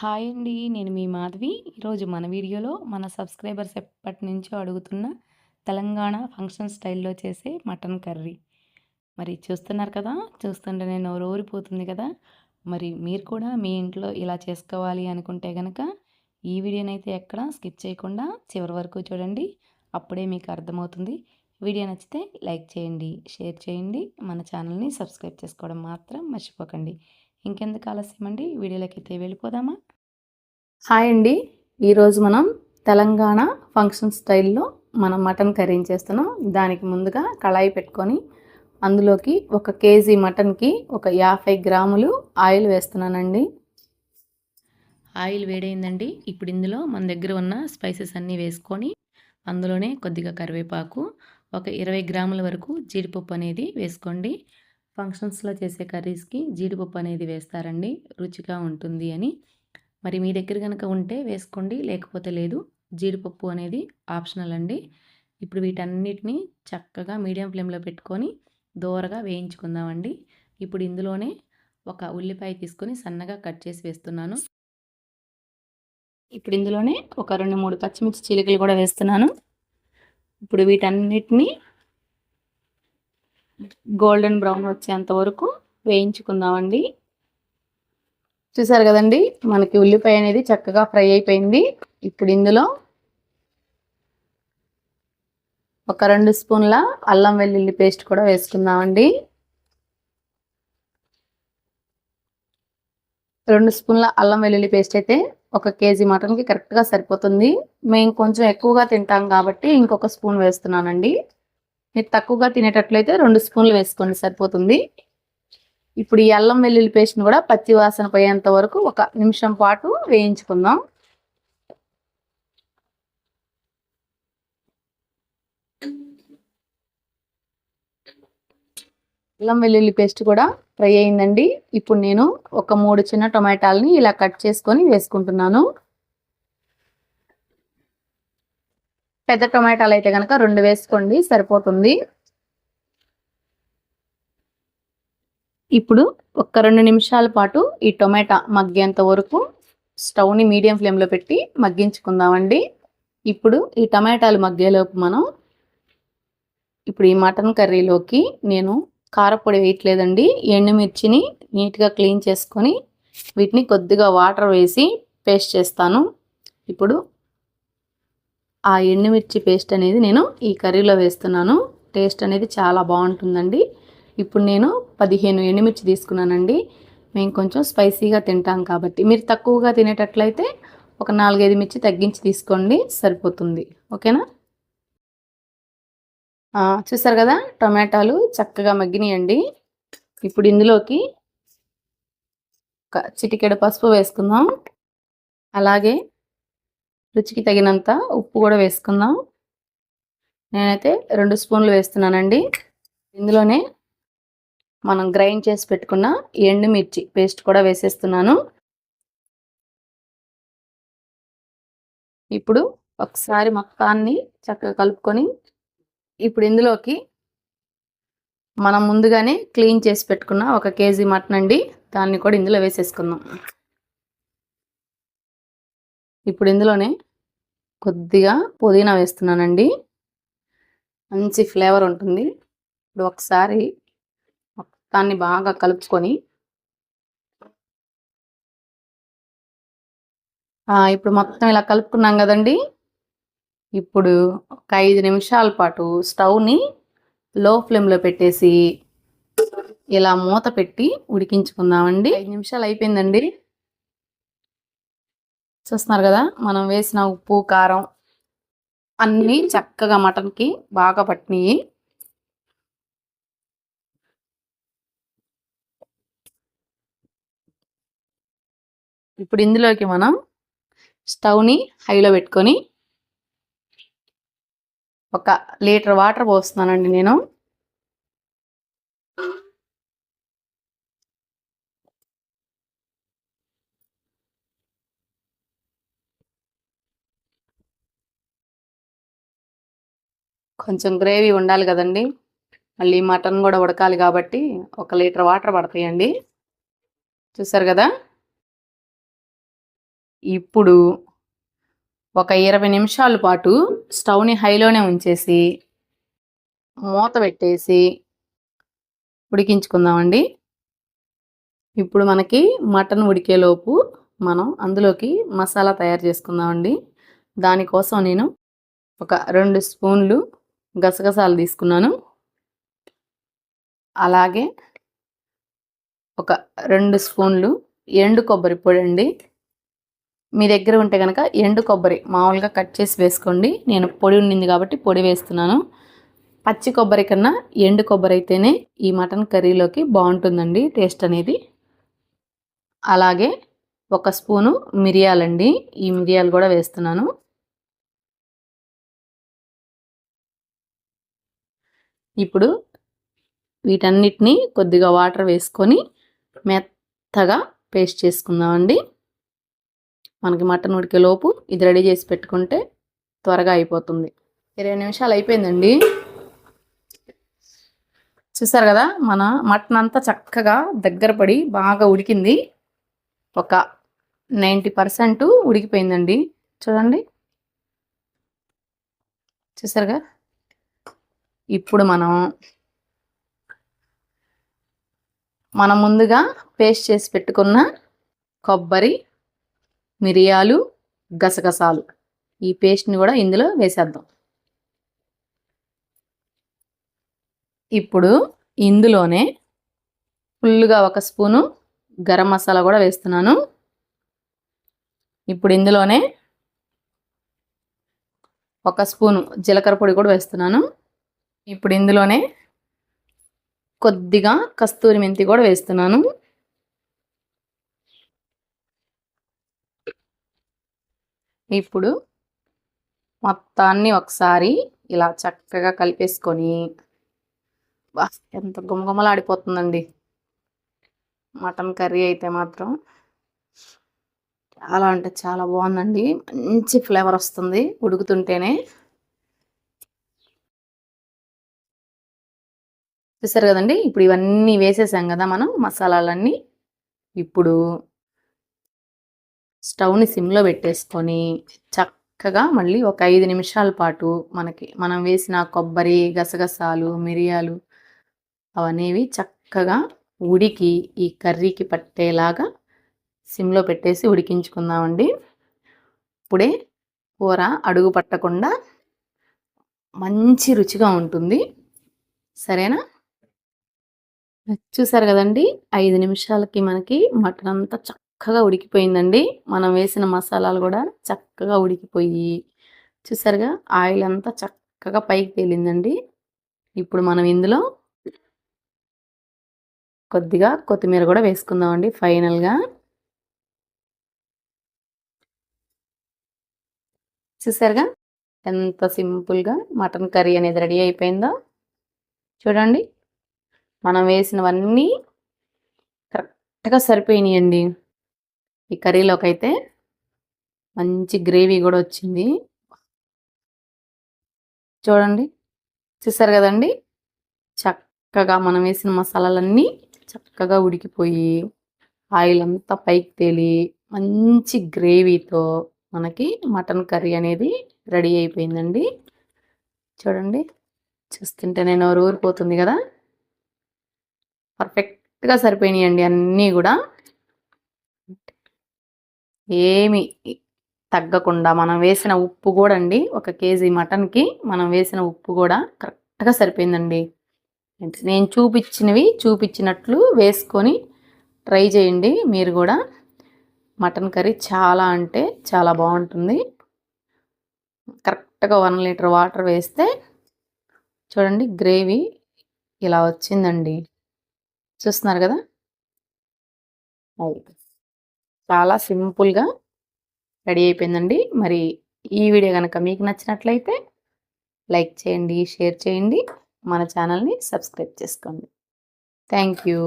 Hi అండి నేను మీ మాధవి. ఈరోజు మన వీడియోలో మన సబ్స్క్రైబర్స్ ఎప్పటి నుంచో అడుగుతున్న తెలంగాణ ఫంక్షన్ స్టైల్లో చేసే మటన్ కర్రీ. మరి చూస్తున్నారు కదా చూస్తుంటే నేను ఊరిపోతుంది కదా. మరి మీరు కూడా మీ ఇంట్లో ఇలా చేసుకోవాలి అనుకుంటే కనుక ఈ వీడియోనైతే ఎక్కడ స్కిప్ చేయకుండా చివరి వరకు చూడండి అప్పుడే మీకు అర్థమవుతుంది. వీడియో నచ్చితే లైక్ చేయండి షేర్ చేయండి. మన ఛానల్ని సబ్స్క్రైబ్ చేసుకోవడం మాత్రం మర్చిపోకండి. ఇంకెందుకు ఆలస్యం అండి? వీడియోలోకి అయితే వెళ్ళిపోదామా? హాయ్ అండి. ఈరోజు మనం తెలంగాణ ఫంక్షన్ స్టైల్లో మనం మటన్ కర్రీ చేస్తున్నాం? దానికి ముందుగా కళాయి పెట్టుకొని అందులోకి ఒక కేజీ మటన్కి ఒక యాభై గ్రాములు ఆయిల్ వేస్తున్నానండి. ఆయిల్ వేడైందండి. ఇప్పుడు ఇందులో మన దగ్గర ఉన్న స్పైసెస్ అన్నీ వేసుకొని అందులోనే కొద్దిగా కరివేపాకు ఒక ఇరవై గ్రాముల వరకు జీడిపప్పు అనేది వేసుకోండి. ఫంక్షన్స్లో చేసే కర్రీస్కి జీడిపప్పు అనేది వేస్తారండి. రుచిగా ఉంటుంది అని. మరి మీ దగ్గర కనుక ఉంటే వేసుకోండి. లేకపోతే లేదు జీడిపప్పు అనేది ఆప్షనల్ అండి. ఇప్పుడు వీటన్నిటిని చక్కగా మీడియం ఫ్లేమ్లో పెట్టుకొని దోరగా వేయించుకుందామండి. ఇప్పుడు ఇందులోనే ఒక ఉల్లిపాయ తీసుకొని సన్నగా కట్ చేసి వేస్తున్నాను. ఇప్పుడు ఇందులోనే ఒక రెండు మూడు పచ్చిమిర్చి చీలికలు కూడా వేస్తున్నాను. ఇప్పుడు వీటన్నిటిని గోల్డెన్ బ్రౌన్ వచ్చేంత వరకు వేయించుకుందామండి. చూసారు కదండి మనకి ఉల్లిపాయ అనేది చక్కగా ఫ్రై అయిపోయింది. ఇప్పుడు ఇందులో ఒక రెండు స్పూన్ల అల్లం వెల్లుల్లి పేస్ట్ కూడా వేసుకుందామండి. రెండు స్పూన్ల అల్లం వెల్లుల్లి పేస్ట్ అయితే ఒక కేజీ మటన్కి కరెక్ట్గా సరిపోతుంది. మేము కొంచెం ఎక్కువగా తింటాం కాబట్టి ఇంకొక స్పూన్ వేస్తున్నానండి. మీరు తక్కువగా తినేటట్లయితే రెండు స్పూన్లు వేసుకోండి సరిపోతుంది. ఇప్పుడు ఈ అల్లం వెల్లుల్లి పేస్ట్ని కూడా పచ్చి వాసన పోయేంత వరకు ఒక నిమిషం పాటు వేయించుకుందాం. అల్లం వెల్లుల్లి పేస్ట్ కూడా ఫ్రై అయిందండి. ఇప్పుడు నేను ఒక మూడు చిన్న టొమాటాలని ఇలా కట్ చేసుకొని వేసుకుంటున్నాను. పెద్ద టొమాటోలు అయితే కనుక రెండు వేసుకోండి సరిపోతుంది. ఇప్పుడు ఒక రెండు నిమిషాల పాటు ఈ టొమాటా మగ్గేంత వరకు స్టవ్ని మీడియం ఫ్లేమ్లో పెట్టి మగ్గించుకుందామండి. ఇప్పుడు ఈ టమాటాలు మగ్గేలోపు మనం ఇప్పుడు ఈ మటన్ కర్రీలోకి నేను కారపొడి వేయట్లేదండి. ఎండుమిర్చిని నీట్గా క్లీన్ చేసుకొని వీటిని కొద్దిగా వాటర్ వేసి పేస్ట్ చేస్తాను. ఇప్పుడు ఆ ఎండుమిర్చి పేస్ట్ అనేది నేను ఈ కర్రీలో వేస్తున్నాను. టేస్ట్ అనేది చాలా బాగుంటుందండి. ఇప్పుడు నేను పదిహేను ఎండుమిర్చి తీసుకున్నానండి. మేము కొంచెం స్పైసీగా తింటాం కాబట్టి. మీరు తక్కువగా తినేటట్లయితే ఒక నాలుగైదు మిర్చి తగ్గించి తీసుకోండి సరిపోతుంది. ఓకేనా? చూసారు కదా? టొమాటాలు చక్కగా మగ్గినాయండి. ఇప్పుడు ఇందులోకి ఒక చిటికెడు పసుపు వేసుకుందాం. అలాగే రుచికి తగినంత ఉప్పు కూడా వేసుకుందాం. నేనైతే రెండు స్పూన్లు వేస్తున్నానండి. ఇందులోనే మనం గ్రైండ్ చేసి పెట్టుకున్న ఎండుమిర్చి పేస్ట్ కూడా వేసేస్తున్నాను. ఇప్పుడు ఒకసారి మొత్తాన్ని చక్కగా కలుపుకొని ఇప్పుడు ఇందులోకి మనం ముందుగానే క్లీన్ చేసి పెట్టుకున్న ఒక కేజీ మటన్ అండి. దాన్ని కూడా ఇందులో వేసేసుకుందాం. ఇప్పుడు ఇందులోనే కొద్దిగా పుదీనా వేస్తున్నానండి. మంచి ఫ్లేవర్ ఉంటుంది. ఇప్పుడు ఒకసారి మొత్తాన్ని బాగా కలుపుకొని ఇప్పుడు మొత్తం ఇలా కలుపుకున్నాం కదండి. ఇప్పుడు ఒక ఐదు నిమిషాల పాటు స్టవ్ని లో ఫ్లేమ్లో పెట్టేసి ఇలా మూత పెట్టి ఉడికించుకుందామండి. ఐదు నిమిషాలు అయిపోయిందండి. చూస్తున్నారు కదా? మనం వేసిన ఉప్పు కారం అన్నీ చక్కగా మటన్కి బాగా పట్టినాయి ఇప్పుడు ఇందులోకి మనం స్టవ్ని హైలో పెట్టుకొని ఒక లీటర్ వాటర్ పోస్తున్నానండి నేను. కొంచెం గ్రేవీ ఉండాలి కదండి. మళ్ళీ మటన్ కూడా ఉడకాలి కాబట్టి ఒక లీటర్ వాటర్ పడతాయండి. చూసారు కదా? ఇప్పుడు ఒక ఇరవై నిమిషాల పాటు స్టవ్ని హైలోనే ఉంచేసి మూత పెట్టేసి ఉడికించుకుందామండి. ఇప్పుడు మనకి మటన్ ఉడికేలోపు మనం అందులోకి మసాలా తయారు చేసుకుందామండి. దానికోసం నేను ఒక రెండు స్పూన్లు గసగసాలు తీసుకున్నాను. అలాగే ఒక రెండు స్పూన్లు ఎండు కొబ్బరి పొడి అండి మీ దగ్గర ఉంటే కనుక ఎండు కొబ్బరి మామూలుగా కట్ చేసి వేసుకోండి. నేను పొడి ఉండింది కాబట్టి పొడి వేస్తున్నాను. పచ్చి కొబ్బరి కన్నా ఎండు కొబ్బరి అయితేనే ఈ మటన్ కర్రీలోకి బాగుంటుందండి టేస్ట్ అనేది. అలాగే ఒక స్పూను మిరియాలండి. ఈ మిరియాలు కూడా వేస్తున్నాను. ఇప్పుడు వీటన్నిటిని కొద్దిగా వాటర్ వేసుకొని మెత్తగా పేస్ట్ చేసుకుందామండి. మనకి మటన్ ఉడికే లోపు ఇది రెడీ చేసి పెట్టుకుంటే త్వరగా అయిపోతుంది. ఇరవై నిమిషాలు అయిపోయిందండి. చూసారు కదా మన మటన్ అంతా చక్కగా దగ్గర పడి బాగా ఉడికింది. ఒక నైంటీ పర్సెంట్ ఉడికిపోయిందండి. చూడండి. చూసారుగా? ఇప్పుడు మనం మనం ముందుగా పేస్ట్ చేసి పెట్టుకున్న కొబ్బరి మిరియాలు గసగసాలు. ఈ పేస్ట్ని కూడా ఇందులో వేసేద్దాం. ఇప్పుడు ఇందులోనే ఫుల్గా ఒక స్పూను గరం మసాలా కూడా వేస్తున్నాను. ఇప్పుడు ఇందులోనే ఒక స్పూను జీలకర్ర పొడి కూడా వేస్తున్నాను. ఇప్పుడు ఇందులోనే కొద్దిగా కస్తూరి మెంతి కూడా వేస్తున్నాను. ఇప్పుడు మొత్తాన్ని ఒకసారి ఇలా చక్కగా కలిపేసుకొని బా ఎంత గుమగుమలాడిపోతుందండి. మటన్ కర్రీ అయితే మాత్రం చాలా అంటే చాలా బాగుందండి. మంచి ఫ్లేవర్ వస్తుంది ఉడుకుతుంటేనే. చూసారు కదండి? ఇప్పుడు ఇవన్నీ వేసేసాం కదా మనం మసాలాలన్నీ. ఇప్పుడు స్టవ్ని సిమ్లో పెట్టేసుకొని చక్కగా మళ్ళీ ఒక ఐదు నిమిషాల పాటు మనకి మనం వేసిన కొబ్బరి గసగసాలు మిరియాలు అవనేవి చక్కగా ఉడికి ఈ కర్రీకి పట్టేలాగా సిమ్లో పెట్టేసి ఉడికించుకుందామండి. ఇప్పుడే కూర అడుగు పట్టకుండా మంచి రుచిగా ఉంటుంది. సరేనా? చూసారు కదండి? ఐదు నిమిషాలకి మనకి మటన్ అంతా చక్కగా ఉడికిపోయిందండి. మనం వేసిన మసాలాలు కూడా చక్కగా ఉడికిపోయి చూసారుగా? ఆయిల్ అంతా చక్కగా పైకి తేలిందండి. ఇప్పుడు మనం ఇందులో కొద్దిగా కొత్తిమీర కూడా వేసుకుందామండి ఫైనల్గా. చూసారుగా? ఎంత సింపుల్గా మటన్ కర్రీ అనేది రెడీ అయిపోయిందో. చూడండి. మనం వేసినవన్నీ కరెక్ట్గా సరిపోయినాయండి. ఈ కర్రీలోకి అయితే మంచి గ్రేవీ కూడా వచ్చింది. చూడండి చూసారు కదండి? చక్కగా మనం వేసిన మసాలాలన్నీ చక్కగా ఉడికిపోయి ఆయిల్ అంతా పైకి తేలి మంచి గ్రేవీతో మనకి మటన్ కర్రీ అనేది రెడీ అయిపోయిందండి. చూడండి చూస్తుంటే నేను ఊరిపోతుంది కదా? పర్ఫెక్ట్గా సరిపోయినాయండి అన్నీ కూడా. ఏమి తగ్గకుండా మనం వేసిన ఉప్పు కూడా అండి ఒక కేజీ మటన్కి మనం వేసిన ఉప్పు కూడా కరెక్ట్గా సరిపోయిందండి. నేను చూపించినవి చూపించినట్లు వేసుకొని ట్రై చేయండి. మీరు కూడా మటన్ కర్రీ చాలా అంటే చాలా బాగుంటుంది. కరెక్ట్గా వన్ లీటర్ వాటర్ వేస్తే చూడండి గ్రేవీ ఇలా వచ్చిందండి. చూస్తున్నారు కదా? చాలా సింపుల్గా రెడీ అయిపోయిందండి. మరి ఈ వీడియో కనుక మీకు నచ్చినట్లయితే లైక్ చేయండి షేర్ చేయండి. మన ఛానల్ని సబ్స్క్రైబ్ చేసుకోండి. Thank you.